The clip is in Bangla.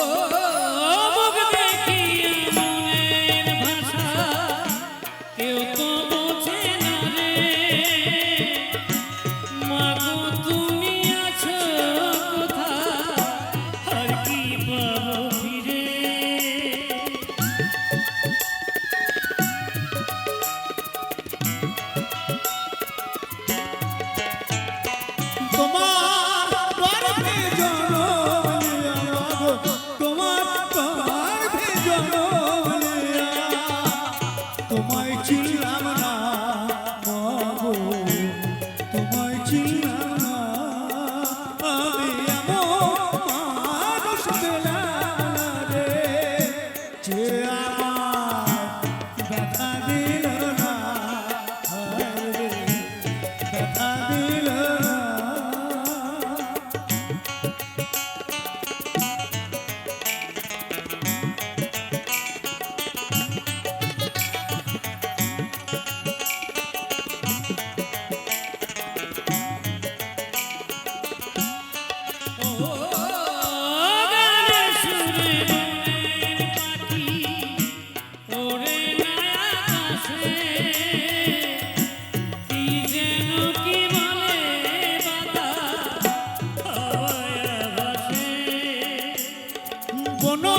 Oh. oh, oh. Yeah. কোনো